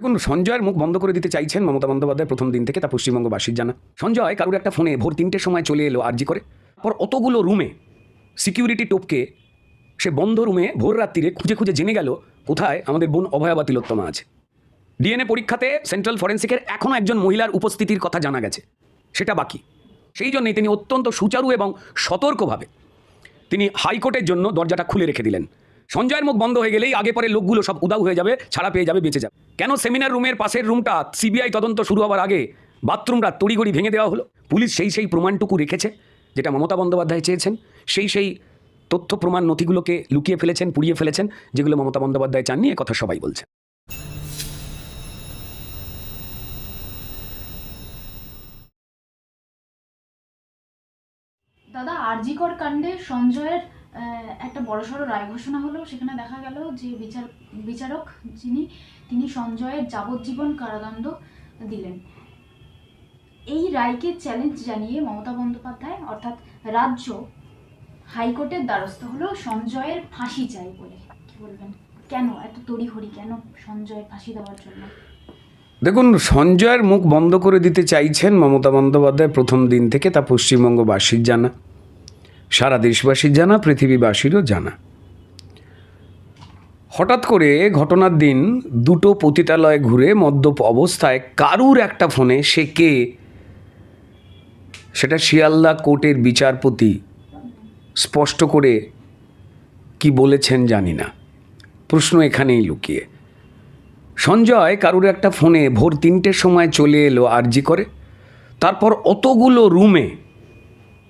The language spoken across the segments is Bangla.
দেখুন, সঞ্জয়ের মুখ বন্ধ করে দিতে চাইছেন মমতা বন্দ্যোপাধ্যায় প্রথম দিন থেকে, তা পশ্চিমবঙ্গবাসীর জানা। সঞ্জয় কারুর একটা ফোনে ভোর তিনটের সময় চলে এলো আরজি করে। পর অতগুলো রুমে সিকিউরিটি টোপকে সে বন্ধ রুমে ভোর রাত্রিরে খুঁজে খুঁজে জেনে গেল কোথায় আমাদের বোন অভয়া তিলোত্তমা আছে। ডিএনএ পরীক্ষাতে সেন্ট্রাল ফরেন্সিকের এখনও একজন মহিলার উপস্থিতির কথা জানা গেছে। সেটা বাকি। সেই জন্যই তিনি অত্যন্ত সুচারু এবং সতর্কভাবে তিনি হাইকোর্টের জন্য দরজাটা খুলে রেখে দিলেন। সঞ্জয়ের মুখ বন্ধ হয়ে গেলেই আগে পরে লোকগুলো সব উদাও হয়ে যাবে, ছাড়া পেয়ে যাবে, বেঁচে যাবে। কেন সেমিনার রুমের পাশের রুমটা সিবিআই তদন্ত শুরু হওয়ার আগে বাথরুমটা তড়িগড়ি ভেঙে দেওয়া হলো? পুলিশ সেই সেই প্রমাণটুকু রেখেছে, যেটা মমতা বন্দ্যোপাধ্যায় চেয়েছেন, সেই সেই তথ্য প্রমাণ নথিগুলোকে লুকিয়ে ফেলেছেন, পুড়িয়ে ফেলেছেন, যেগুলো মমতা বন্দ্যোপাধ্যায় চাননি কথা সবাই বলছে। দাদা, আরজিকর কাণ্ডে সঞ্জয়ের একটা বড়সড় রায় ঘোষণা হলো, সেখানে দেখা গেল যে বিচার, বিচারক যিনি, তিনি সঞ্জয়ের যাবজ্জীবন কারাদণ্ড দিলেন। এই রায়কে চ্যালেঞ্জ জানিয়ে মমতা বন্দ্যোপাধ্যায়, অর্থাৎ রাজ্য হাইকোর্টের দ্বারস্থ হলো সঞ্জয়ের ফাঁসি চাই বলে। কি বলবেন? কেন? এত তড়িঘড়ি কেন সঞ্জয়ের ফাঁসি দেওয়ার জন্য? দেখুন, সঞ্জয়ের মুখ বন্ধ করে দিতে চাইছেন মমতা বন্দ্যোপাধ্যায় প্রথম দিন থেকে, তা পশ্চিমবঙ্গবাসীর জানা। সারা দেশবাসীর জানা, পৃথিবীবাসীরও জানা। হঠাৎ করে ঘটনার দিন দুটো পতিতালয়ে ঘুরে মদ্যপ অবস্থায় কারুর একটা ফোনে সে কে? সেটা শিয়ালদা কোর্টের বিচারপতি স্পষ্ট করে কি বলেছেন জানি না। প্রশ্ন এখানেই লুকিয়ে। সঞ্জয় কারুর একটা ফোনে ভোর তিনটের সময় চলে এলো আরজি করে। তারপর অতগুলো রুমে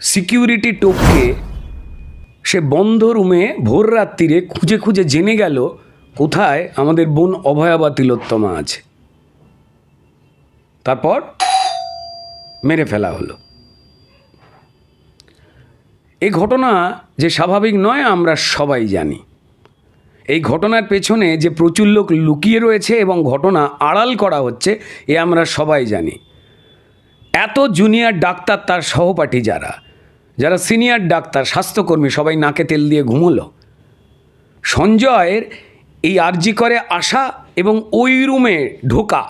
সিকিউরিটি টোপকে সে বন্ধ রুমে ভোর রাত্রিরে খুঁজে খুঁজে জেনে গেল কোথায় আমাদের বোন অভয়াবা তিলোত্তমা আছে। তারপর মেরে ফেলা হলো। এই ঘটনা যে স্বাভাবিক নয়, আমরা সবাই জানি। এই ঘটনার পেছনে যে প্রচুর লোক লুকিয়ে রয়েছে এবং ঘটনা আড়াল করা হচ্ছে, এ আমরা সবাই জানি। এত জুনিয়র ডাক্তার তার সহপাঠী যারা যারা সিনিয়র ডাক্তার, স্বাস্থ্যকর্মী, সবাই নাকে তেল দিয়ে ঘুমোলো। সঞ্জয়ের এই আর্জি করে আসা এবং ওই রুমে ঢোকা,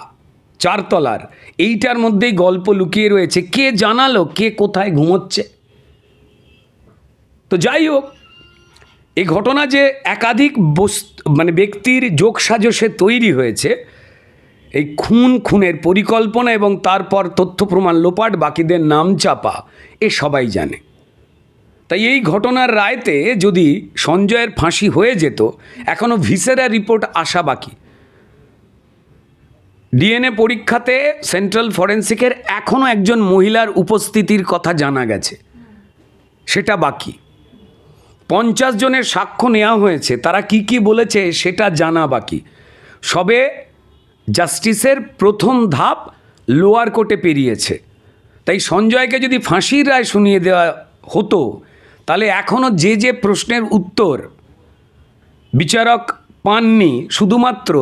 চারতলার, এইটার মধ্যেই গল্প লুকিয়ে রয়েছে। কে জানালো, কে কোথায় ঘুমোচ্ছে? তো যাই হোক, এই ঘটনা যে একাধিক মানে ব্যক্তির যোগ সাজসে তৈরি হয়েছে, এই খুন, খুনের পরিকল্পনা এবং তারপর তথ্য প্রমাণ লোপাট, বাকিদের নাম চাপা, এ সবাই জানে। তাই এই ঘটনার রায়তে যদি সঞ্জয়ের ফাঁসি হয়ে যেত এখনও ভিসেরা রিপোর্ট আসা বাকি। ডিএনএ পরীক্ষাতে সেন্ট্রাল ফরেন্সিকের এখনও একজন মহিলার উপস্থিতির কথা জানা গেছে। সেটা বাকি। পঞ্চাশ জনের সাক্ষ্য নেওয়া হয়েছে, তারা কি কি বলেছে সেটা জানা বাকি। সবে জাস্টিসের প্রথম ধাপ লোয়ার কোর্টে পেরিয়েছে। তাই সঞ্জয়কে যদি ফাঁসির রায় শুনিয়ে দেওয়া হতো তাহলে এখনও যে যে প্রশ্নের উত্তর বিচারক পাননি, শুধুমাত্র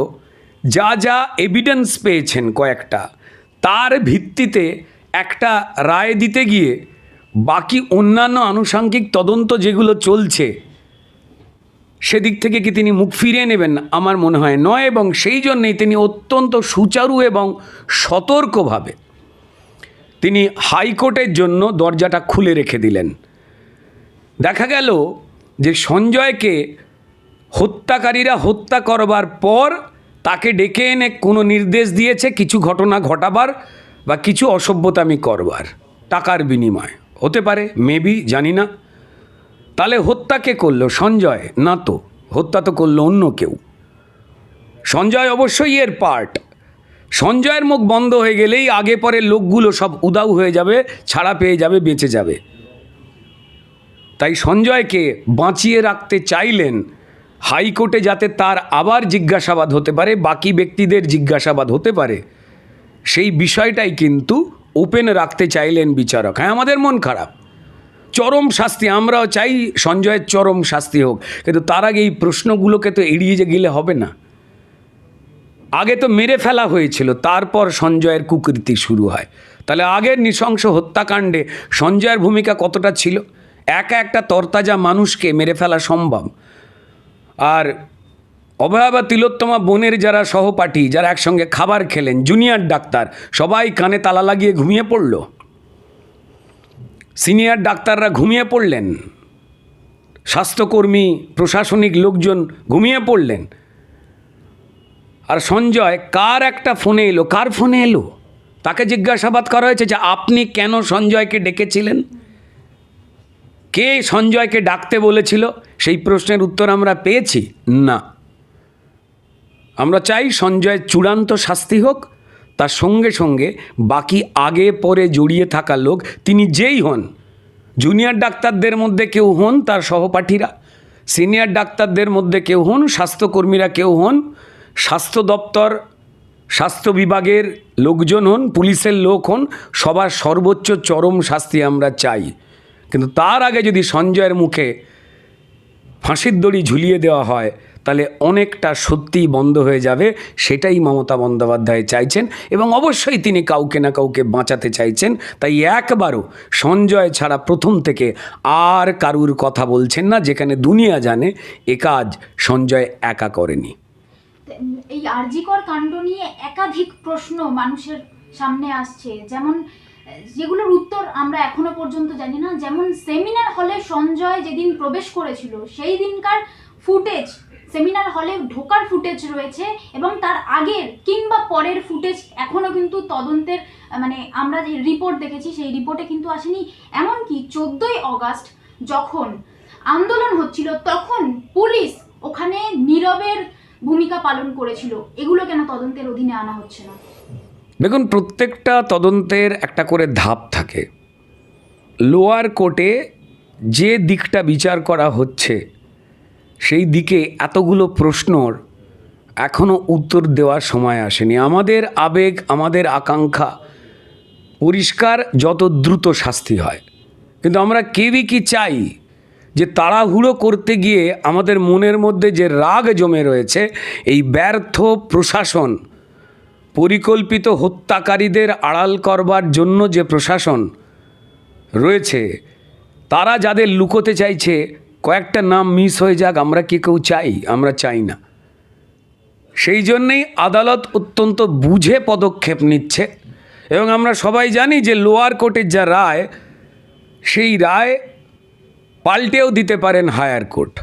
যা যা এভিডেন্স পেয়েছেন কয়েকটা, তার ভিত্তিতে একটা রায় দিতে গিয়ে বাকি অন্যান্য আনুষাঙ্গিক তদন্ত যেগুলো চলছে, সেদিক থেকে কি তিনি মুখ ফিরিয়ে নেবেন আমার মনে হয় নয় এবং সেই জন্যেই তিনি অত্যন্ত সুচারু এবং সতর্কভাবে তিনি হাইকোর্টের জন্য দরজাটা খুলে রেখে দিলেন। দেখা গেল যে সঞ্জয়কে হত্যাকারীরা হত্যা করবার পর তাকে ডেকে এনে কোনো নির্দেশ দিয়েছে কিছু ঘটনা ঘটাবার বা কিছু অসভ্যতামি করবার, টাকার বিনিময়। হতে পারে মেবি জানি না। তাহলে হত্যা কে করল? সঞ্জয়? না তো, হত্যা তো করল অন্য কেউ। সঞ্জয় অবশ্যই এর পার্ট সঞ্জয়ের মুখ বন্ধ হয়ে গেলেই আগে পরে লোকগুলো সব উদাও হয়ে যাবে, ছাড়া পেয়ে যাবে, বেঁচে যাবে। তাই সঞ্জয়কে বাঁচিয়ে রাখতে চাইলেন হাইকোর্টে যাতে তার আবার জিজ্ঞাসাবাদ হতে পারে, বাকি ব্যক্তিদের জিজ্ঞাসাবাদ হতে পারে। সেই বিষয়টাই কিন্তু ওপেন রাখতে চাইলেন বিচারক। হ্যাঁ আমাদের মন খারাপ। চরম শাস্তি, আমরাও চাই সঞ্জয়ের চরম শাস্তি হোক। কিন্তু তার আগে এই প্রশ্নগুলোকে তো এড়িয়ে যে গেলে হবে না। আগে তো মেরে ফেলা হয়েছিল, তারপর সঞ্জয়ের কুকৃতি শুরু হয়। তাহলে আগের নৃশংস হত্যাকাণ্ডে সঞ্জয়ের ভূমিকা কতটা ছিল? একা একটা তরতাজা মানুষকে মেরে ফেলা সম্ভব। আর অভয়া বা তিলোত্তমা বোনের যারা সহপাঠী, যারা একসঙ্গে খাবার খেলেন, জুনিয়র ডাক্তার, সবাই কানে তালা লাগিয়ে ঘুমিয়ে পড়ল। সিনিয়র ডাক্তাররা ঘুমিয়ে পড়লেন। স্বাস্থ্যকর্মী, প্রশাসনিক লোকজন ঘুমিয়ে পড়লেন। আর সঞ্জয়, কার একটা ফোনে এলো? কার ফোনে এলো? তাকে জিজ্ঞাসাবাদ করা হয়েছে যে আপনি কেন সঞ্জয়কে ডেকেছিলেন? কে সঞ্জয়কে ডাকতে বলেছিল? সেই প্রশ্নের উত্তর আমরা পেয়েছি, না। আমরা চাই সঞ্জয়ের চূড়ান্ত শাস্তি হোক, তার সঙ্গে সঙ্গে বাকি আগে পরে জড়িয়ে থাকা লোক, তিনি যেই হন, জুনিয়র ডাক্তারদের মধ্যে কেউ হন তার সহপাঠীরা, সিনিয়র ডাক্তারদের মধ্যে কেউ হন, স্বাস্থ্যকর্মীরা কেউ হন, স্বাস্থ্য দপ্তর, স্বাস্থ্য বিভাগের লোকজন হন, পুলিশের লোক হন, সবার সর্বোচ্চ চরম শাস্তি আমরা চাই। কিন্তু তার আগে যদি সঞ্জয়ের মুখে ফাঁসির দড়ি ঝুলিয়ে দেওয়া হয়, তাহলে অনেকটা সত্যিই বন্ধ হয়ে যাবে, সেটাই মমতা বন্দ্যোপাধ্যায় চাইছেন এবং অবশ্যই তিনি কাউকে না কাউকে বাঁচাতে চাইছেন। তাই একবারও সঞ্জয় ছাড়া প্রথম থেকে আর কারুর কথা বলছেন না, যেখানে দুনিয়া জানে এ কাজ সঞ্জয় একা করেনি। এই আরজিকর কাণ্ড নিয়ে একাধিক প্রশ্ন মানুষের সামনে আসছে। যেমন যেগুলোর উত্তর আমরা এখনও পর্যন্ত জানি না। যেমন সেমিনার হলে সঞ্জয় যেদিন প্রবেশ করেছিল, সেই দিনকার ফুটেজ, সেমিনার হলে ঢোকার ফুটেজ রয়েছে এবং তার আগের কিংবা পরের ফুটেজ এখনও কিন্তু তদন্তের মানে আমরা যে রিপোর্ট দেখেছি সেই রিপোর্টে কিন্তু আসেনি। এমনকি চোদ্দোই অগাস্ট যখন আন্দোলন হচ্ছিল, তখন পুলিশ ওখানে নীরবের ভূমিকা পালন করেছিল। এগুলো কেন তদন্তের অধীনে আনা হচ্ছে না? দেখুন, প্রত্যেকটা তদন্তের একটা করে ধাপ থাকে। লোয়ার কোর্টে যে দিকটা বিচার করা হচ্ছে, সেই দিকে এতগুলো প্রশ্নর এখনও উত্তর দেওয়ার সময় আসেনি। আমাদের আবেগ, আমাদের আকাঙ্ক্ষা পরিষ্কার যত দ্রুত শাস্তি হয়। কিন্তু আমরা কেউই কি চাই যে তাড়াহুড়ো করতে গিয়ে আমাদের মনের মধ্যে যে রাগ জমে রয়েছে, এই ব্যর্থ প্রশাসন পরিকল্পিত হত্যাকারীদের আড়াল করবার জন্য যে প্রশাসন রয়েছে, তারা যাদের লুকোতে চাইছে, কয়েকটা নাম মিস হয়ে যাক, আমরা কি কেউ চাই? আমরা চাই না। সেই জন্যেই আদালত অত্যন্ত বুঝে পদক্ষেপ নিচ্ছে এবং আমরা সবাই জানি যে লোয়ার কোর্টের যা রায়, সেই রায় পাল্টেও দিতে পারেন হায়ার কোর্ট।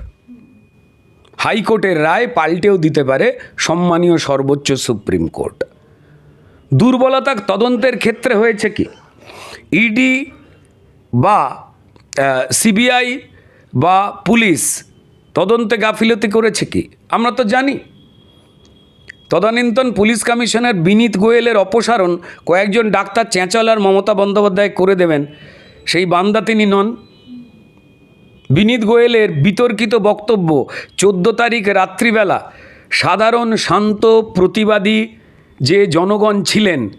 হাইকোর্টের রায় পাল্টেও দিতে পারে সম্মানীয় সর্বোচ্চ সুপ্রিম কোর্ট। দুর্বলতা তদন্তের ক্ষেত্রে হয়েছে কি? ইডি বা সিবিআই বা পুলিশ তদন্তে গাফিলতি করেছে কি? আমরা তো জানি। তদানীন্তন পুলিশ কমিশনার বিনীত গোয়েলের অপসারণ কয়েকজন ডাক্তার চেঁচালার মমতা বন্দ্যোপাধ্যায় করে দেবেন, সেই বান্দা তিনি নন। বিনীত গোয়েলের বিতর্কিত বক্তব্য চোদ্দ তারিখ রাত্রিবেলা সাধারণ শান্ত, প্রতিবাদী যে জনগণ ছিলেন,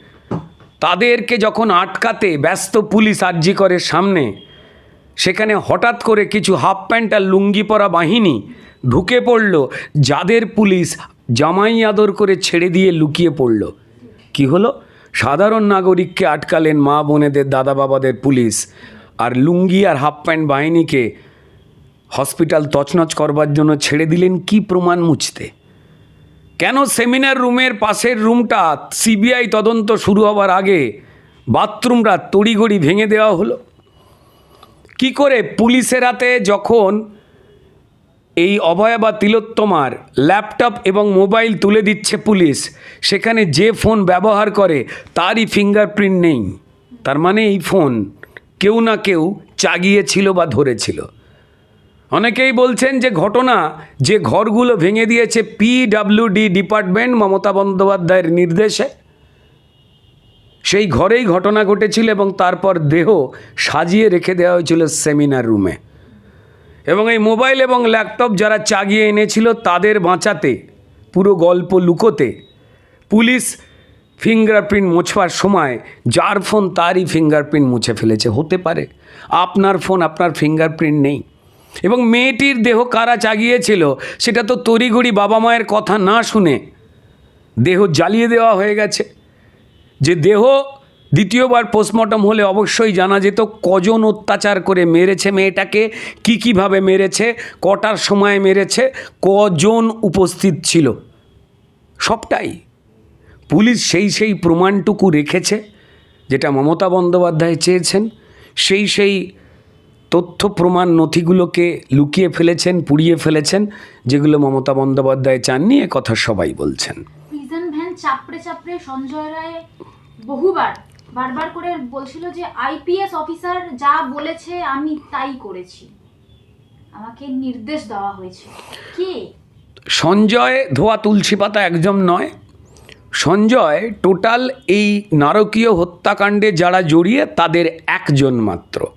তাদেরকে যখন আটকাতে ব্যস্ত পুলিশ আর্জি করে সামনে, সেখানে হঠাৎ করে কিছু হাফ প্যান্ট আর লুঙ্গি পরা বাহিনী ঢুকে পড়ল, যাদের পুলিশ জামাই আদর করে ছেড়ে দিয়ে লুকিয়ে পড়ল। কি হলো? সাধারণ নাগরিককে আটকালেন মা বোনেদের দাদা বাবাদের পুলিশ আর লুঙ্গি আর হাফ প্যান্ট বাহিনীকে হসপিটাল তছনছ করবার জন্য ছেড়ে দিলেন, কি প্রমাণ মুছতে? কেন সেমিনার রুমের পাশের রুমটা সিবিআই তদন্ত শুরু হবার আগে বাথরুমটা তড়িঘড়ি ভেঙে দেওয়া হলো? কি করে পুলিশের হাতে যখন এই অভয়া বা তিলোত্তমার ল্যাপটপ এবং মোবাইল তুলে দিচ্ছে পুলিশ, সেখানে যে ফোন ব্যবহার করে তারই ফিঙ্গারপ্রিন্ট নেই? তার মানে এই ফোন কেউ না কেউ চাগিয়েছিল বা ধরেছিল। অনেকেই বলছেন যে ঘটনা, যে ঘরগুলো ভেঙে দিয়েছে পিডাব্লিউডি ডিপার্টমেন্ট মমতা বন্দ্যোপাধ্যায়ের নির্দেশে। সেই ঘরেই ঘটনা ঘটেছিল এবং তারপর দেহ সাজিয়ে রেখে দেওয়া হয়েছিল সেমিনার রুমে। এবং এই মোবাইল এবং ল্যাপটপ যারা চাগিয়ে এনেছিল তাদের বাঁচাতে, পুরো গল্প লুকোতে, পুলিশ ফিঙ্গারপ্রিন্ট মোছবার সময় যার ফোন তারই ফিঙ্গারপ্রিন্ট মুছে ফেলেছে। হতে পারে, আপনার ফোন, আপনার ফিঙ্গারপ্রিন্ট নেই। এবং মেয়েটির দেহ কারা চাগিয়েছিল সেটা তো তড়িঘড়ি বাবা মায়ের কথা না শুনে দেহ জ্বালিয়ে দেওয়া হয়ে গেছে। যে দেহ দ্বিতীয়বার পোস্টমর্টম হলে অবশ্যই জানা যেত কজন অত্যাচার করে মেরেছে মেয়েটাকে, কি কীভাবে মেরেছে, কটার সময় মেরেছে, কজন উপস্থিত ছিল। সবটাই। পুলিশ সেই সেই প্রমাণটুকু রেখেছে, যেটা মমতা বন্দ্যোপাধ্যায় চেয়েছেন, সেই সেই তথ্য প্রমাণ নথিগুলোকে লুকিয়ে ফেলেছেন পুড়িয়ে ফেলেছেন যেগুলো মমতা বন্দ্যোপাধ্যায় চাননি এ কথা সবাই বলছেন। প্রিজন ভ্যান চাপড়ে চাপড়ে সঞ্জয় রায় বহুবার বারবার করে বলছিল যে আইপিএস অফিসার যা বলেছে আমি তাই করেছি। আমাকে নির্দেশ দেওয়া হয়েছে। কে? সঞ্জয় ধোয়া তুলসী পাতা একজন নয়। সঞ্জয় টোটাল এই নারকীয় হত্যাকাণ্ডে যারা জড়িয়ে তাদের একজন মাত্র।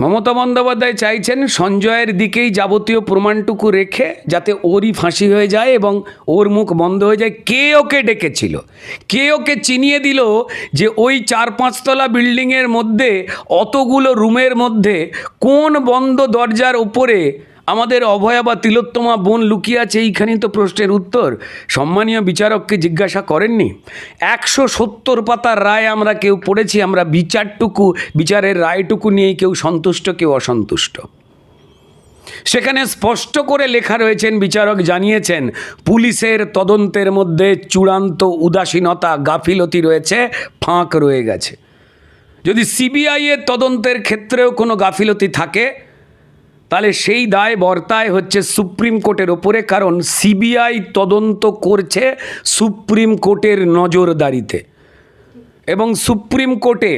মমতা বন্দ্যোপাধ্যায় চাইছেন সঞ্জয়ের দিকেই যাবতীয় প্রমাণটুকু রেখে যাতে ওরই ফাঁসি হয়ে যায় এবং ওর মুখ বন্ধ হয়ে যায়। কে ওকে ডেকেছিল? কে ওকে চিনিয়ে দিল যে ওই চার পাঁচতলা বিল্ডিংয়ের মধ্যে, অতগুলো রুমের মধ্যে, কোন বন্ধ দরজার উপরে আমাদের অভয়া বা তিলোত্তমা বোন লুকিয়ে আছে এইখানেই তো প্রশ্নের উত্তর। সম্মানীয় বিচারককে জিজ্ঞাসা করেননি। একশো সত্তর পাতার রায় আমরা কেউ পড়েছি, আমরা বিচারটুকু, বিচারের রায়টুকু নিয়েই কেউ সন্তুষ্ট, কেউ অসন্তুষ্ট। সেখানে স্পষ্ট করে লেখা রয়েছেন, বিচারক জানিয়েছেন, পুলিশের তদন্তের মধ্যে চূড়ান্ত উদাসীনতা, গাফিলতি রয়েছে, ফাঁক রয়ে গেছে। যদি সিবিআইয়ের তদন্তের ক্ষেত্রেও কোনো গাফিলতি থাকে তাহলে সেই দায় বর্তায় হচ্ছে সুপ্রিম কোর্টের ওপরে কারণ সিবিআই তদন্ত করছে সুপ্রিম কোর্টের নজরদারিতে। এবং সুপ্রিম কোর্টে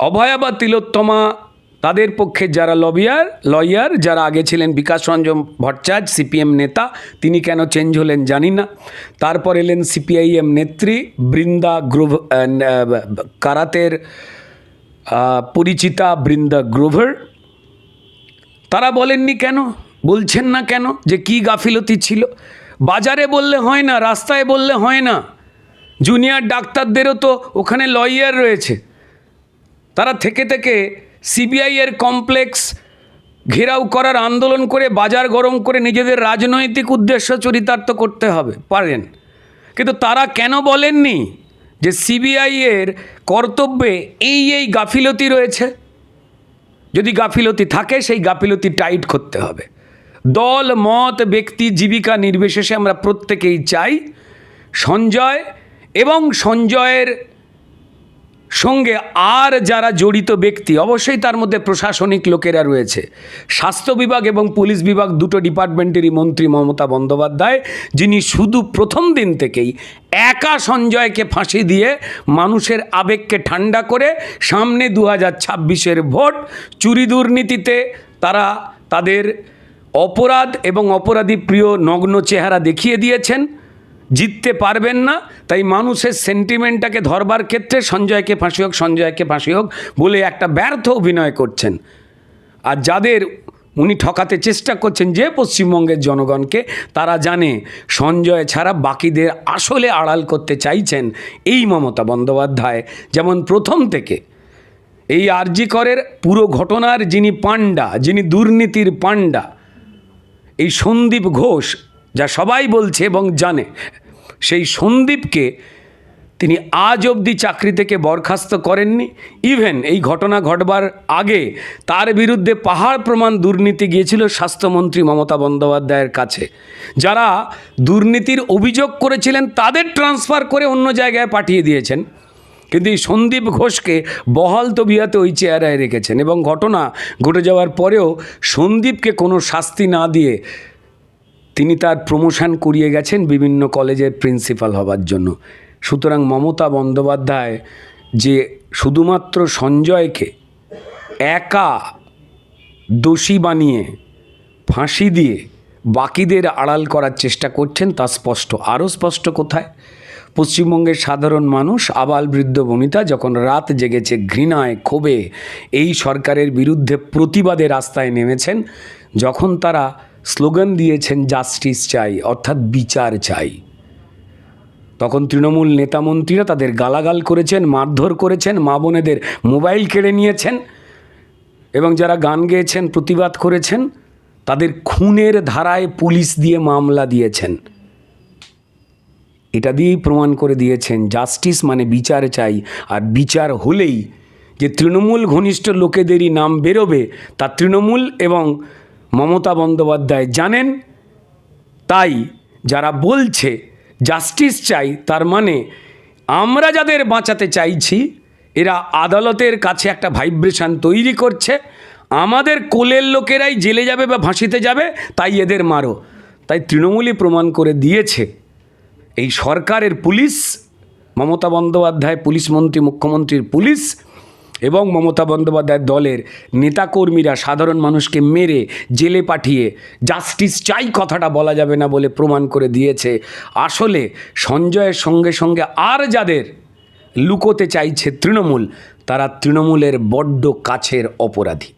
অভয়া বা তিলোত্তমা তাদের পক্ষে যারা লবিয়ার, লয়ার, যারা আগে ছিলেন বিকাশ রঞ্জন ভট্টাচার্য, সিপিএম নেতা, তিনি কেন চেঞ্জ হলেন জানি না। তারপর এলেন সিপিআইএম নেত্রী বৃন্দা গ্রোভ কারাতের পরিচিতা বৃন্দা গ্রোভার। তারা বলেননি কেন? বলছেন না কেন যে কি গাফিলতি ছিল? বাজারে বললে হয় না, রাস্তায় বললে হয় না। জুনিয়র ডাক্তারদেরও তো ওখানে লয়ার রয়েছে। তারা থেকে থেকে সিবিআই এর কমপ্লেক্স ঘেরাও করার আন্দোলন করে বাজার গরম করে নিজেদের রাজনৈতিক উদ্দেশ্য চরিতার্থ করতে হবে, পারেন। কিন্তু তারা কেন বলেননি যে সিবিআই এর কর্তব্যে এই এই গাফিলতি রয়েছে? যদি গাফিলতি থাকে, সেই গাফিলতি টাইট করতে হবে। দল, মত, ব্যক্তি, জীবিকা নির্বিশেষে আমরা প্রত্যেকেই চাই সঞ্জয় এবং সঞ্জয়ের সঙ্গে আর যারা জড়িত ব্যক্তি, অবশ্যই তার মধ্যে প্রশাসনিক লোকেরা রয়েছে। স্বাস্থ্য বিভাগ এবং পুলিশ বিভাগ দুটো ডিপার্টমেন্টেরই মন্ত্রী মমতা বন্দ্যোপাধ্যায়, যিনি শুধু প্রথম দিন থেকেই একা সঞ্জয়কে ফাঁসি দিয়ে মানুষের আবেগকে ঠান্ডা করে সামনে দু হাজার ছাব্বিশের ভোট, চুরি দুর্নীতিতে তারা তাদের অপরাধ এবং অপরাধী প্রিয় নগ্ন চেহারা দেখিয়ে দিয়েছেন। জিততে পারবেন না, তাই মানুষের সেন্টিমেন্টটাকে ধরবার ক্ষেত্রে সঞ্জয়কে ফাঁসি হোক, সঞ্জয়কে ফাঁসি হোক বলে একটা ব্যর্থ অভিনয় করছেন। আর যাদের উনি ঠকাতে চেষ্টা করছেন যে পশ্চিমবঙ্গের জনগণকে, তারা জানে সঞ্জয় ছাড়া বাকিদের আসলে আড়াল করতে চাইছেন এই মমতা বন্দ্যোপাধ্যায়। যেমন প্রথম থেকে এই আরজি করের পুরো ঘটনার যিনি পাণ্ডা, যিনি দুর্নীতির পাণ্ডা, এই সন্দীপ ঘোষ যা সবাই বলছে এবং জানে, সেই সন্দীপকে তিনি আজ অবধি চাকরি থেকে বরখাস্ত করেননি। ইভেন এই ঘটনা ঘটবার আগে তার বিরুদ্ধে পাহাড় প্রমাণ দুর্নীতি গিয়েছিল স্বাস্থ্যমন্ত্রী মমতা বন্দ্যোপাধ্যায়ের কাছে। যারা দুর্নীতির অভিযোগ করেছিলেন, তাদের ট্রান্সফার করে অন্য জায়গায় পাঠিয়ে দিয়েছেন। কিন্তু এই সন্দীপ ঘোষকে বহাল তবিয়াতে ওই চেয়ারায় রেখেছেন এবং ঘটনা ঘটে যাওয়ার পরেও সন্দীপকে কোনো শাস্তি না দিয়ে তিনি তার প্রমোশন করিয়ে গেছেন বিভিন্ন কলেজের প্রিন্সিপাল হবার জন্য। সুতরাং মমতা বন্দ্যোপাধ্যায় যে শুধুমাত্র সঞ্জয়কে একা দোষী বানিয়ে ফাঁসি দিয়ে বাকিদের আড়াল করার চেষ্টা করছেন, তা স্পষ্ট। আরও স্পষ্ট কোথায়? পশ্চিমবঙ্গের সাধারণ মানুষ, আবাল বৃদ্ধ বনিতা যখন রাত জেগেছে ঘৃণায় ক্ষোভে, এই সরকারের বিরুদ্ধে প্রতিবাদে রাস্তায় নেমেছেন, যখন তারা স্লোগান দিয়েছেন, জাস্টিস চাই, অর্থাৎ বিচার চাই। তখন তৃণমূল নেতামন্ত্রীরা তাদের গালাগাল করেছেন, মারধর করেছেন, মা বোনেদের মোবাইল কেড়ে নিয়েছেন এবং যারা গান গেয়েছেন, প্রতিবাদ করেছেন, তাদের খুনের ধারায় পুলিশ দিয়ে মামলা দিয়েছেন। এটা দিয়েই প্রমাণ করে দিয়েছেন, জাস্টিস মানে বিচার চাই, আর বিচার হলেই যে তৃণমূল ঘনিষ্ঠ লোকেদেরই নাম বেরোবে, তা তৃণমূল এবং মমতা বন্দ্যোপাধ্যায় জানেন, তাই যারা বলছে জাস্টিস চাই, তার মানে আমরা যাদের বাঁচাতে চাইছি, এরা আদালতের কাছে একটা ভাইব্রেশন তৈরি করছে, আমাদের কোলের লোকেরাই জেলে যাবে বা ফাঁসিতে যাবে, তাই এদের মারো। তাই তৃণমূলই প্রমাণ করে দিয়েছে, এই সরকারের পুলিশ, মমতা বন্দ্যোপাধ্যায় পুলিশ মন্ত্রী, মুখ্যমন্ত্রীর পুলিশ এবং মমতা বন্দ্যোপাধ্যায় দলের নেতাকর্মীরা সাধারণ মানুষকে মেরে জেলে পাঠিয়ে জাস্টিস চাই কথাটা বলা যাবে না বলে প্রমাণ করে দিয়েছে। আসলে সঞ্জয়ের সঙ্গে সঙ্গে আর যাদের লুকোতে চাইছে তৃণমূল, তারা তৃণমূলের বড্ড কাছের অপরাধী।